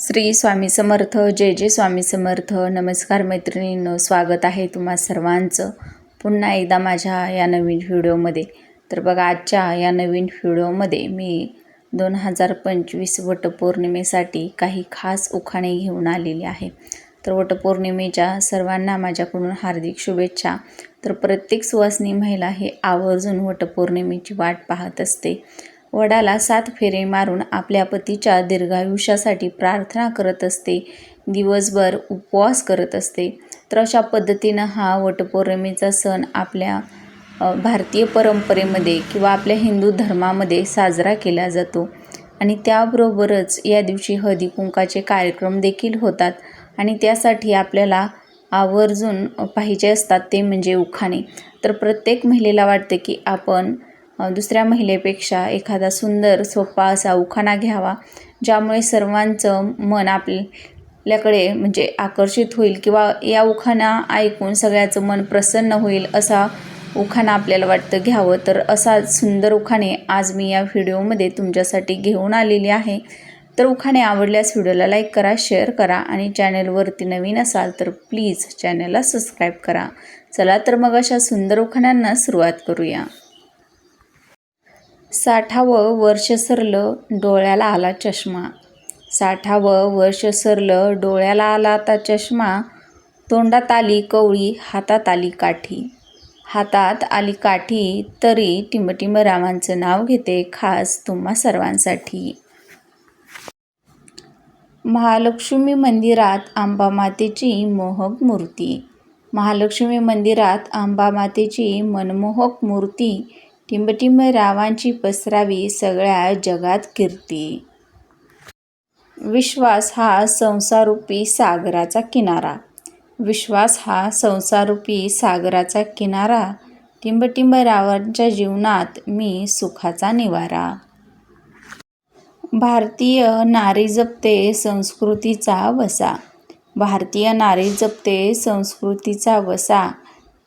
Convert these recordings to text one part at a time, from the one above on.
श्री स्वामी समर्थ जय जय स्वामी समर्थ. नमस्कार मैत्रिणींनो स्वागत आहे तुम्हा सर्वांचं पुन्हा एकदा माझ्या या नवीन व्हिडिओमध्ये. तर बघा आजच्या या नवीन व्हिडिओमध्ये मी दोन हजार पंचवीस वटपौर्णिमेसाठी काही खास उखाणे घेऊन आलेली आहे. तर वटपौर्णिमेच्या सर्वांना माझ्याकडून हार्दिक शुभेच्छा. तर प्रत्येक सुवासनी महिला हे आवर्जून वटपौर्णिमेची वाट पाहत असते. वडाला सात फेरे मारून आपल्या पतीच्या दीर्घायुष्यासाठी प्रार्थना करत असते. दिवसभर उपवास करत असते. तर अशा पद्धतीनं हा वटपौर्णिमेचा सण आपल्या भारतीय परंपरेमध्ये किंवा आपल्या हिंदू धर्मामध्ये साजरा केला जातो. आणि त्याबरोबरच या दिवशी हळदी कुंकाचे कार्यक्रम देखील होतात. आणि त्यासाठी आपल्याला आवर्जून पाहिजे असतात ते म्हणजे उखाणे. तर प्रत्येक महिलेला वाटते की आपण दुसऱ्या महिलेपेक्षा एखादा सुंदर सोपा असा उखाणा घ्यावा ज्यामुळे सर्वांचं मन आपल्याकडे म्हणजे आकर्षित होईल किंवा या उखाणा ऐकून सगळ्याचं मन प्रसन्न होईल असा उखाणा आपल्याला वाटतं घ्यावं. तर असा सुंदर उखाणे आज मी या व्हिडिओमध्ये तुमच्यासाठी घेऊन आलेली आहे. तर उखाणे आवडल्यास व्हिडिओला लाईक करा शेअर करा आणि चॅनलवरती नवीन असाल तर प्लीज चॅनलला सबस्क्राईब करा. चला तर मग अशा सुंदर उखाण्यांना सुरुवात करूया. साठावं वर्ष सरलं डोळ्याला आला चष्मा. साठावं वर्ष सरलं डोळ्याला आला आता चष्मा. तोंडात आली कवळी हातात आली काठी. हातात आली काठी तरी टिंबटिंब रामांचं नाव घेते खास तुम्हा सर्वांसाठी. महालक्ष्मी मंदिरात आंबामातेची मोहक मूर्ती. महालक्ष्मी मंदिरात आंबामातेची मनमोहक मूर्ती. टिंबटिंब रावांची पसरावी सगळ्या जगात कीर्ती. विश्वास हा संसारूपी सागराचा किनारा. विश्वास हा संसारूपी सागराचा किनारा. टिंबटिंब रावांच्या जीवनात मी सुखाचा निवारा. भारतीय नारी जपते संस्कृतीचा वसा. भारतीय नारी जपते संस्कृतीचा वसा.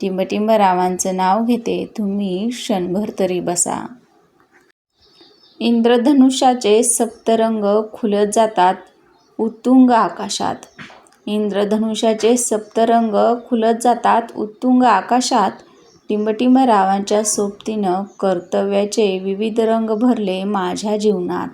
टिंबटिंब रावांचं नाव घेते. तुम्ही क्षणभर तरी बसा. इंद्रधनुष्याचे सप्तरंग खुलत जातात उत्तुंग आकाशात. इंद्रधनुष्याचे सप्तरंग खुलत जातात उत्तुंग आकाशात. टिंबटिंब रावांच्या सोबतीनं कर्तव्याचे विविध रंग भरले माझ्या जीवनात.